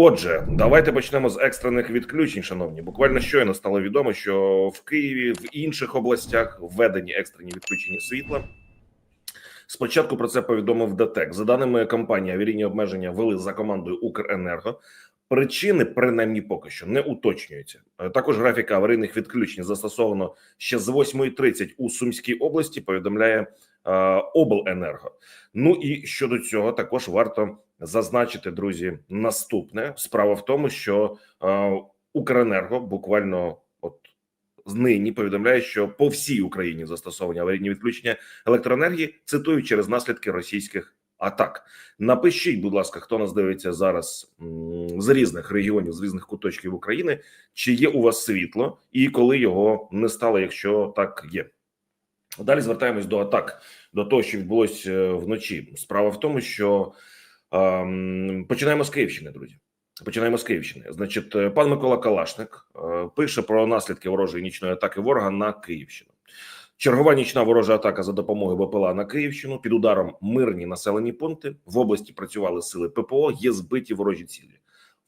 Отже, давайте почнемо з екстрених відключень. Шановні, буквально щойно стало відомо, що в Києві в інших областях введені екстрені відключення світла. Спочатку про це повідомив ДТЕК. За даними компанії, аварійні обмеження вели за командою Укренерго. Причини, принаймні, поки що не уточнюються. Е, Також графіка аварійних відключень застосовано ще з 8.30 у Сумській області. Повідомляє е, обленерго. Ну і щодо цього, також варто зазначити, друзі, наступне справа в тому, що е, Укренерго буквально от нині повідомляє, що по всій Україні застосовані аварійні відключення електроенергії цитую через наслідки російських атак. Напишіть, будь ласка, хто нас дивиться зараз з різних регіонів, з різних куточків України, чи є у вас світло, і коли його не стало, якщо так є. Далі звертаємось до атак, до того, що відбулося е, вночі. Справа в тому, що ем, починаємо з Київщини, друзі. Починаємо з Київщини. Значить, е, пан Микола Калашник е, пише про наслідки ворожої нічної атаки ворога на Київщину. Чергова нічна ворожа атака за допомогою БПЛА на Київщину під ударом мирні населені пункти в області працювали сили ППО. Є збиті ворожі цілі.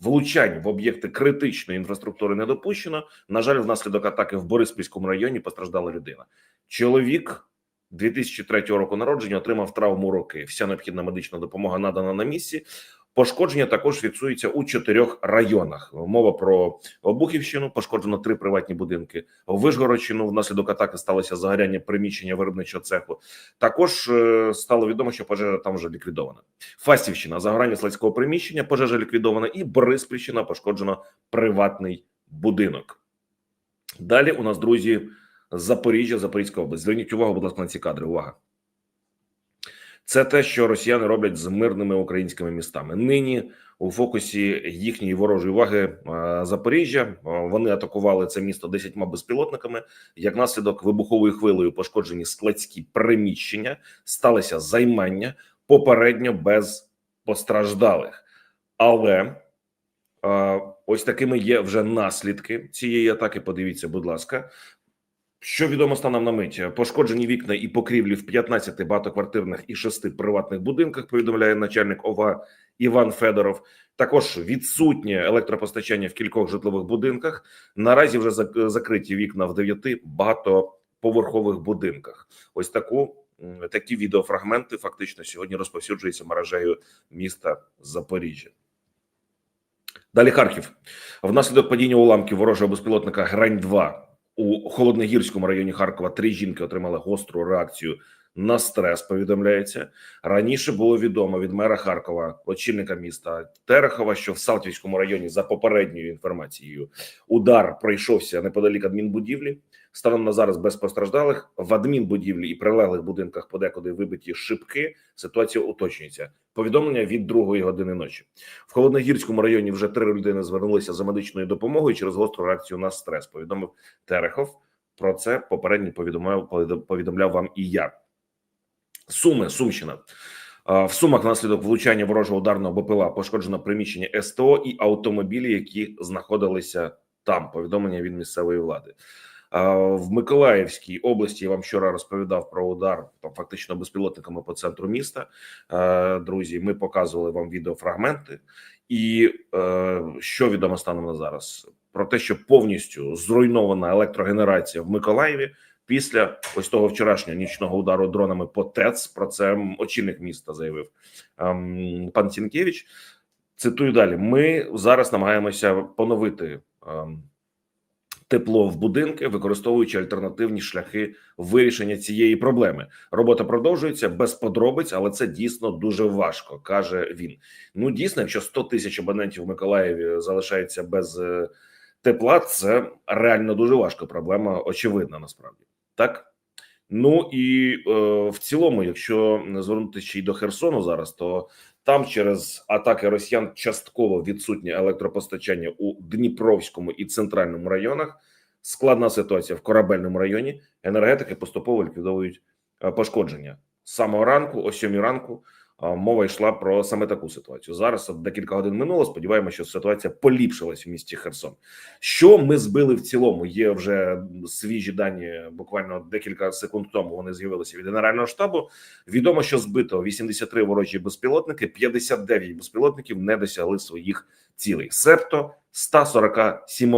Влучань в об'єкти критичної інфраструктури не допущено. На жаль, внаслідок атаки в Бориспільському районі постраждала людина. Чоловік 2003 року народження отримав травму руки. Вся необхідна медична допомога надана на місці. Пошкодження також фіксується у чотирьох районах. Мова про Обухівщину, пошкоджено три приватні будинки. Вишгородщину внаслідок атаки сталося загоряння приміщення виробничого цеху. Також е, стало відомо, що пожежа там вже ліквідована. Фастівщина, загорання складського приміщення, пожежа ліквідована, і Бориспільщина пошкоджено приватний будинок. Далі у нас, друзі, Запоріжжя, Запорізька область. Зверніть увагу, будь ласка, на ці кадри. Увага. Це те, що росіяни роблять з мирними українськими містами. Нині у фокусі їхньої ворожої уваги е, Запоріжжя. Е, Вони атакували це місто десятьма безпілотниками. Як наслідок вибуховою хвилею пошкоджені складські приміщення, сталося займання попередньо без постраждалих. Але е, ось такими є вже наслідки цієї атаки. Подивіться, будь ласка. Що відомо станом на мить, пошкоджені вікна і покрівлі в 15 багатоквартирних і 6 приватних будинках. Повідомляє начальник ОВА Іван Федоров. Також відсутнє електропостачання в кількох житлових будинках. Наразі вже зак- закриті вікна в 9 багатоповерхових будинках. Ось таку такі відеофрагменти фактично сьогодні розповсюджуються мережею міста Запоріжжя. Далі Харків. Внаслідок падіння уламків ворожого безпілотника Грань 2 у холодногірському районі Харкова три жінки отримали гостру реакцію на стрес. Повідомляється раніше. Було відомо від мера Харкова, очільника міста Терехова, що в Салтівському районі, за попередньою інформацією, удар пройшовся неподалік адмінбудівлі. Станом на зараз без постраждалих в адмінбудівлі і прилеглих будинках подекуди вибиті шибки. Ситуація уточнюється. Повідомлення від другої години ночі. В холодногірському районі вже три людини звернулися за медичною допомогою через гостру реакцію на стрес. Повідомив Терехов. Про це попередньо повідомляв повідомляв вам і я. Суми, Сумщина. В Сумах внаслідок влучання ворожого ударного БПЛА пошкоджено приміщення СТО і автомобілі, які знаходилися там. Повідомлення від місцевої влади. В Миколаївській області я вам вчора розповідав про удар там, фактично безпілотниками по центру міста. Друзі, ми показували вам відеофрагменти, і е, що відомо станом на зараз про те, що повністю зруйнована електрогенерація в Миколаєві після ось того вчорашнього нічного удару дронами по ТЕЦ. Про це очільник міста заявив ем, пан Цінкевич. Цитую далі: ми зараз намагаємося поновити ем, тепло в будинки, використовуючи альтернативні шляхи вирішення цієї проблеми. Робота продовжується без подробиць, але це дійсно дуже важко, каже він. Ну дійсно, якщо 100 тисяч абонентів в Миколаєві залишається без е, тепла, це реально дуже важко. Проблема очевидна насправді так. Ну і е, в цілому, якщо звернутися ще й до Херсону зараз, то там через атаки росіян частково відсутнє електропостачання у Дніпровському і центральному районах. Складна ситуація в корабельному районі. Енергетики поступово ліквідовують е, пошкодження з самого ранку, о 7 ранку. Мова йшла про саме таку ситуацію. Зараз декілька годин минуло. Сподіваємося, що ситуація поліпшилась в місті Херсон. Що ми збили в цілому? Є вже свіжі дані. Буквально декілька секунд тому вони з'явилися від генерального штабу. Відомо, що збито 83 ворожі безпілотники, 59 безпілотників не досягли своїх цілей, себто 147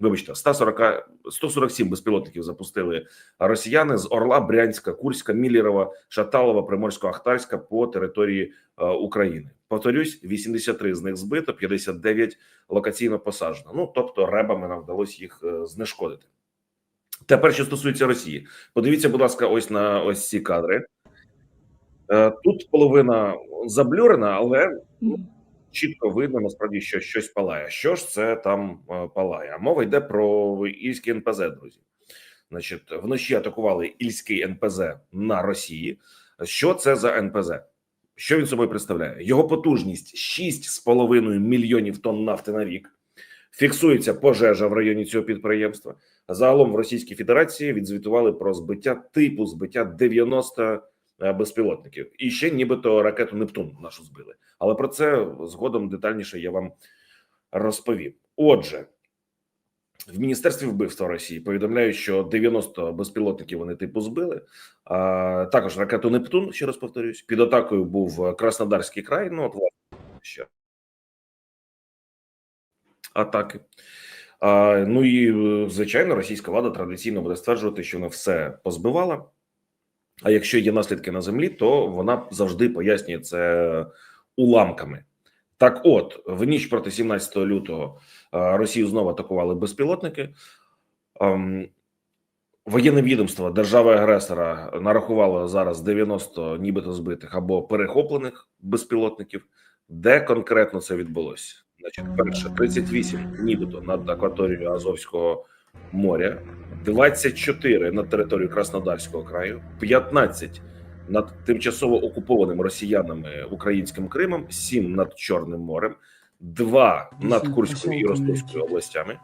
Вибачте, 140, 147 безпілотників запустили росіяни з Орла, Брянська, Курська, Мілірова, Шаталова, Приморсько-Ахтарська по території е, України. Повторюсь, 83 з них збито, 59 локаційно посаджено. Ну тобто, ребами нам вдалося їх е, знешкодити. Тепер, що стосується Росії, подивіться, будь ласка, ось на ось ці кадри. Е, Тут половина заблюрена, але ну, чітко видно насправді, що щось палає. Що ж це там е, палає? Мова йде про ільський НПЗ, друзі. Значить, вночі атакували ільський НПЗ на Росії. Що це за НПЗ? Що він собою представляє? Його потужність 6,5 мільйонів тонн нафти на рік. Фіксується пожежа в районі цього підприємства. Загалом в Російській Федерації відзвітували про збиття типу збиття 90 е, безпілотників, і ще нібито ракету Нептун нашу збили. Але про це згодом детальніше я вам розповім. Отже, в міністерстві вбивства Росії повідомляють, що 90 безпілотників вони типу збили. А також ракету Нептун, ще раз повторюсь, під атакою був Краснодарський край. Ну от власне ще атаки. А, ну і е, звичайно, російська влада традиційно буде стверджувати, що вона все позбивала. А якщо є наслідки на землі, то вона завжди пояснює це уламками. Так, от в ніч проти 17 лютого е, Росію знову атакували безпілотники. Ем, Воєнне відомство держави-агресора нарахувало зараз 90 нібито збитих або перехоплених безпілотників. Де конкретно це відбулося? Значить, перше 38 нібито над акваторією Азовського моря, 24 над територією Краснодарського краю, 15 над тимчасово окупованим росіянами українським Кримом, 7 над Чорним морем, 2 над Курською і Ростовською областями.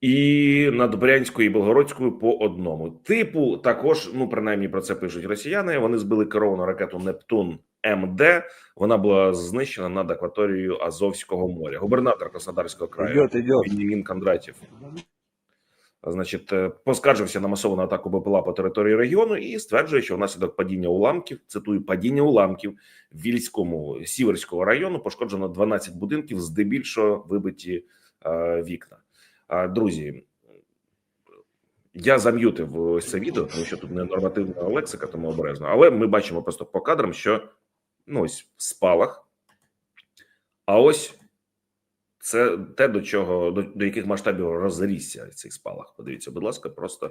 І над Брянською і Белгородською по одному. Типу, також, ну принаймні про це пишуть росіяни. Вони збили керовану ракету Нептун МД. Вона була знищена над акваторією Азовського моря. Губернатор Краснодарського краю идет. Кондратів. Значить, е, поскаржився на масовану атаку БПЛА по території регіону і стверджує, що внаслідок падіння уламків, цитую, падіння уламків в Вільському Сіверського району пошкоджено 12 будинків, здебільшого вибиті е, вікна. А, друзі, я зам'ютив це відео, тому що тут не нормативна лексика, тому обережно. Але ми бачимо просто по кадрам, що ну ось спалах. А ось це те, до чого до, до яких масштабів розрісся цей спалах. Подивіться, будь ласка, просто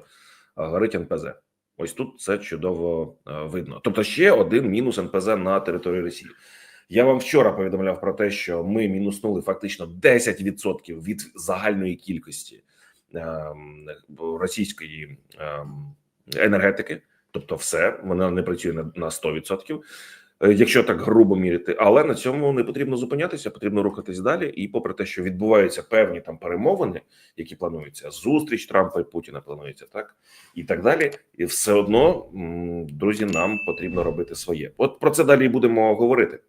горить НПЗ. Ось тут це чудово видно. Тобто, ще один мінус НПЗ на території Росії. Я вам вчора повідомляв про те, що ми мінуснули фактично 10% від загальної кількості ем, російської ем, енергетики. Тобто, все вона не працює на, на 100%, е, якщо так грубо мірити, Але на цьому не потрібно зупинятися, потрібно рухатись далі. І, попри те, що відбуваються певні там перемовини, які плануються, зустріч Трампа і Путіна планується, так і так далі. І все одно, друзі, нам потрібно робити своє. От про це далі будемо говорити.